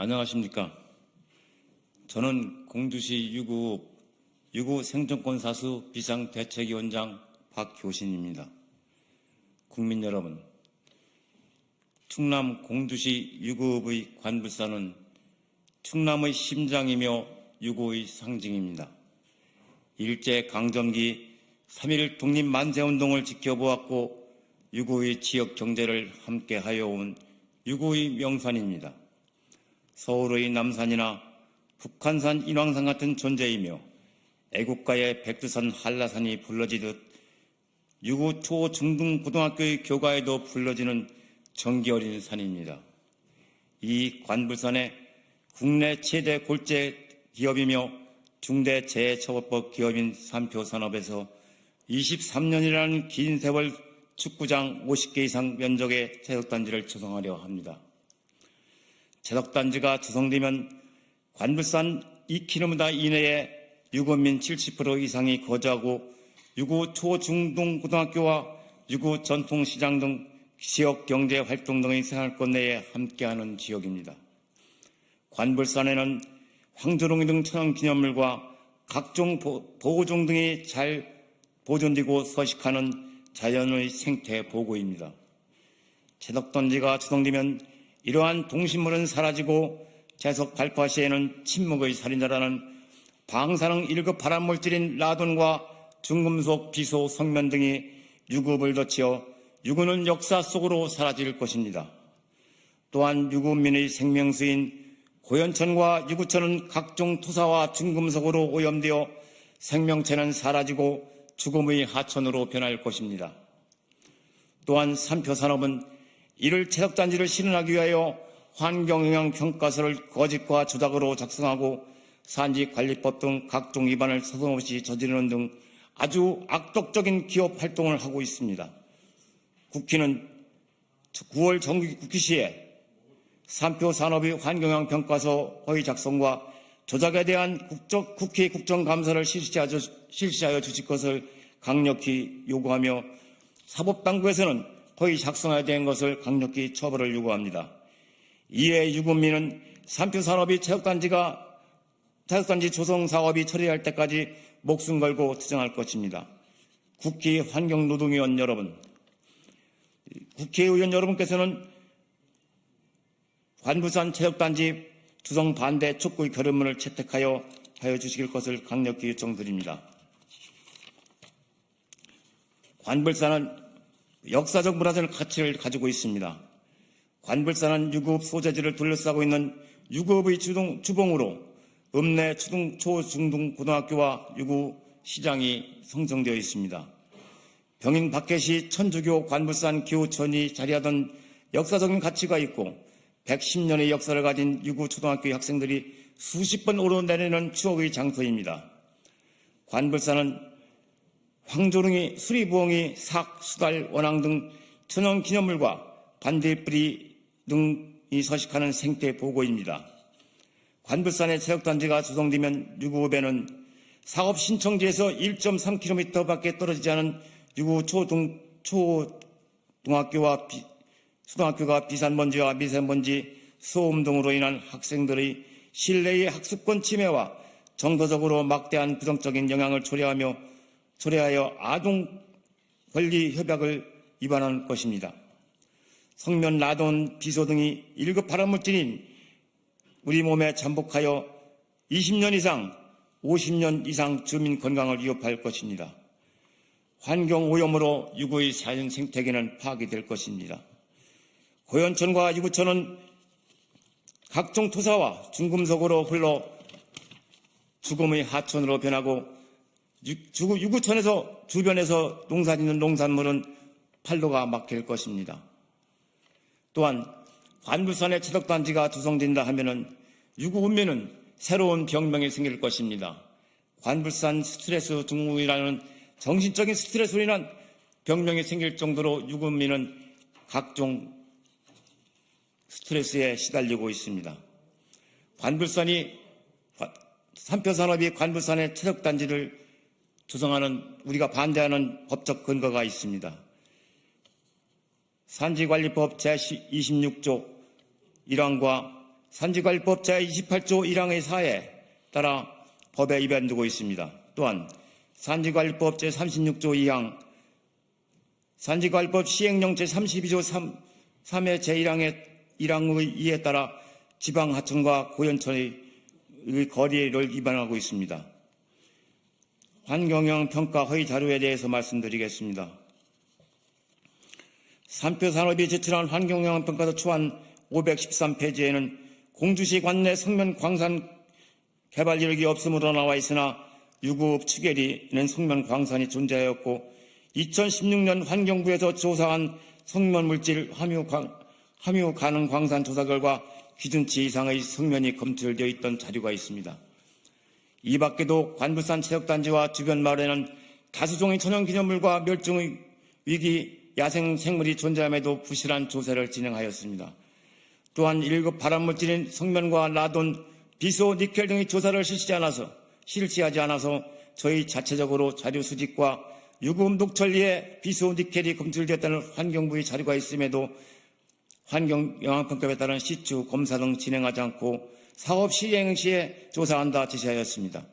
안녕하십니까. 저는 공주시 유구, 유구 생존권 사수 비상대책위원장 박효신입니다. 국민 여러분, 충남 공주시 유구읍의 관불사는 충남의 심장이며 유구의 상징입니다. 일제 강점기 3.1 독립 만세운동을 지켜보았고 유구의 지역 경제를 함께하여 온 유구의 명산입니다. 서울의 남산이나 북한산 인왕산 같은 존재이며 애국가의 백두산 한라산이 불러지듯 유구 초 중등 고등학교의 교가에도 불러지는 정기 어린 산입니다. 이 관불산에 국내 최대 골재 기업이며 중대 재해처벌법 기업인 삼표산업에서 23년이라는 긴 세월 축구장 50개 이상 면적의 체육단지를 조성하려 합니다. 제덕단지가 조성되면 관불산 2km 이내에 유고민 70% 이상이 거주하고 유고 초중등 고등학교와 유고 전통시장 등 지역 경제 활동 등의 생활권 내에 함께하는 지역입니다. 관불산에는 황조롱이 등 천연기념물과 각종 보호종 등이 잘 보존되고 서식하는 자연의 생태 보고입니다. 제덕단지가 조성되면 이러한 동식물은 사라지고 재석 발파 시에는 침묵의 살인자라는 방사능 1급 발암물질인 라돈과 중금속, 비소, 성면 등이 유급을 덧치어 유구는 역사 속으로 사라질 것입니다. 또한 유구민의 생명수인 고연천과 유구천은 각종 토사와 중금속으로 오염되어 생명체는 사라지고 죽음의 하천으로 변할 것입니다. 또한 산표산업은 이를 체력단지를 실현하기 위하여 환경영향 평가서를 거짓과 조작으로 작성하고 산지관리법 등 각종 위반을 서슴없이 저지르는 등 아주 악덕적인 기업 활동을 하고 있습니다. 국회는 9월 정기 국회 시에 산표 산업의 환경영향 평가서 허위 작성과 조작에 대한 국적, 국회 국정감사를 실시하여, 실시하여 주실 것을 강력히 요구하며 사법당국에서는 허위 대한 것을 강력히 처벌을 요구합니다. 이에 유군민은 산표 산업이 체육단지가 체육단지 조성 사업이 처리할 때까지 목숨 걸고 투쟁할 것입니다. 국회 환경노동위원 여러분, 국회의원 여러분께서는 관부산 체육단지 주성 반대 촉구의 결의문을 채택하여 하여 주실 것을 강력히 요청드립니다. 관불사는 역사적 문화적 가치를 가지고 있습니다. 관불사는 유급 소재지를 둘러싸고 있는 유급의 주동, 주봉으로 읍내 초등, 초, 중등 고등학교와 유구 시장이 성정되어 있습니다. 병인 박해시 천주교 관불산 교천이 자리하던 역사적인 가치가 있고 110년의 역사를 가진 유구 초등학교 학생들이 수십 번 오르내리는 추억의 장소입니다. 관불산은 황조릉이, 수리부엉이, 삭, 수달, 원앙 등 천연 기념물과 반대뿌리 등이 서식하는 생태 보고입니다. 관불산의 체육단지가 조성되면 유구읍에는 사업 신청지에서 1.3km 밖에 떨어지지 않은 유구 초등, 초등학교와 비, 초등학교가 비산먼지와 미세먼지, 소음 등으로 인한 학생들의 실내의 학습권 침해와 정서적으로 막대한 부정적인 영향을 초래하며 초래하여 아동 권리 협약을 위반한 것입니다. 성면 라돈 비소 등이 1급 발암물질인 우리 몸에 잠복하여 20년 이상, 50년 이상 주민 건강을 위협할 것입니다. 환경 오염으로 유구의 자연 생태계는 파괴 될 것입니다. 고연천과 유구천은 각종 토사와 중금속으로 흘러 죽음의 하천으로 변하고 유구천에서 주변에서 농사 짓는 농산물은 팔로가 막힐 것입니다. 또한 관불산의 체덕단지가 조성된다 하면은 유구 운면은 새로운 병명이 생길 것입니다. 관불산 스트레스 증후이라는 정신적인 스트레스로 인한 병명이 생길 정도로 유구민은 각종 스트레스에 시달리고 있습니다. 관불산이 산표산업이 관불산의 체력단지를 조성하는 우리가 반대하는 법적 근거가 있습니다. 산지관리법 제26조 1항과 산지관리법 제28조 1항의 4에 따라 법에 위반되고 있습니다. 또한 산지관리법 제36조 2항, 산지관리법 시행령 제32조 3, 3의 제1항의 1항의 2에 따라 지방하청과 고연천의 거리를 위반하고 있습니다. 환경영 평가 허위 자료에 대해서 말씀드리겠습니다. 산표 산업이 제출한 환경영향 평가서 초안 513페이지에는 공주시 관내 성면 광산 개발 이력이 없음으로 나와 있으나 유구읍 추계리는 성면 광산이 존재하였고 2016년 환경부에서 조사한 성면 물질 함유, 광- 함유 가능 광산 조사 결과 기준치 이상의 성면이 검출되어 있던 자료가 있습니다. 이 밖에도 관부산 체육단지와 주변 마을에는 다수 종의 천연기념물과 멸종의 위기 야생 생물이 존재함에도 부실한 조사를 진행하였습니다. 또한 1급 발암물질인 성면과 라돈, 비소, 니켈 등의 조사를 실시하지 않아서, 실시하지 않아서 저희 자체적으로 자료 수집과 유구음 녹천리에 비소, 니켈이 검출되었다는 환경부의 자료가 있음에도 환경영향평가에 따른 시추, 검사 등 진행하지 않고 사업 시행 시에 조사한다 지시하였습니다.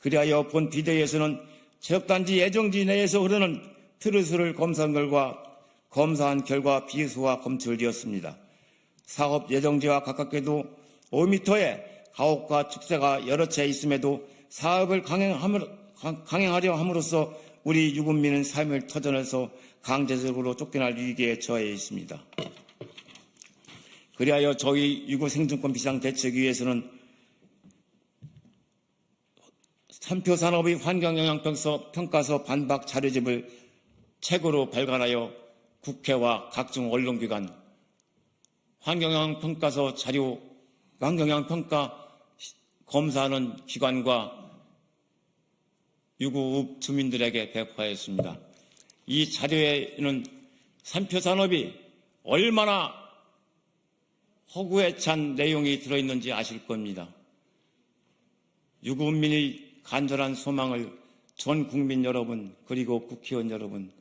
그리하여 본 비대위에서는 체육단지 예정지 내에서 흐르는 트루스를 검사한 결과 검사한 결과 비소가 검출되었습니다. 사업 예정지와 가깝게도 5m의 가옥과 축사가 여러 채 있음에도 사업을 강행하려 함으로써 우리 유군민은 삶을 터전에서 강제적으로 쫓겨날 위기에 처해 있습니다. 그리하여 저희 유구 생존권 비상 대책위에서는 산표 산업의 환경 영향평서 평가서 반박 자료집을 책으로 발간하여 국회와 각종 언론기관 환경 영향 평가서 자료 환경 영향 평가 검사하는 기관과 유구읍 주민들에게 배포하였습니다. 이 자료에는 산표 산업이 얼마나 허구에 찬 내용이 들어있는지 아실 겁니다. 유구민의 간절한 소망을 전 국민 여러분, 그리고 국회의원 여러분,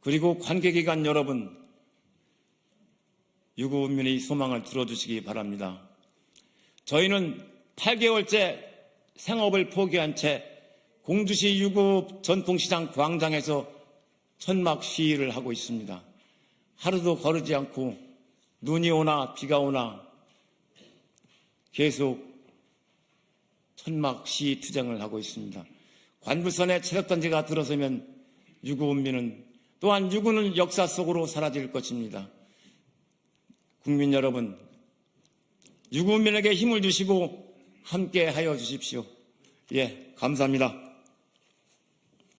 그리고 관계기관 여러분, 유구민의 소망을 들어주시기 바랍니다. 저희는 8개월째 생업을 포기한 채 공주시 유구 전통시장 광장에서 천막 시위를 하고 있습니다. 하루도 거르지 않고 눈이 오나 비가 오나 계속 천막 시위 투쟁을 하고 있습니다. 관부선에 체력단지가 들어서면 유구운민은 또한 유구는 역사 속으로 사라질 것입니다. 국민 여러분, 유구운민에게 힘을 주시고 함께 하여 주십시오. 예, 감사합니다.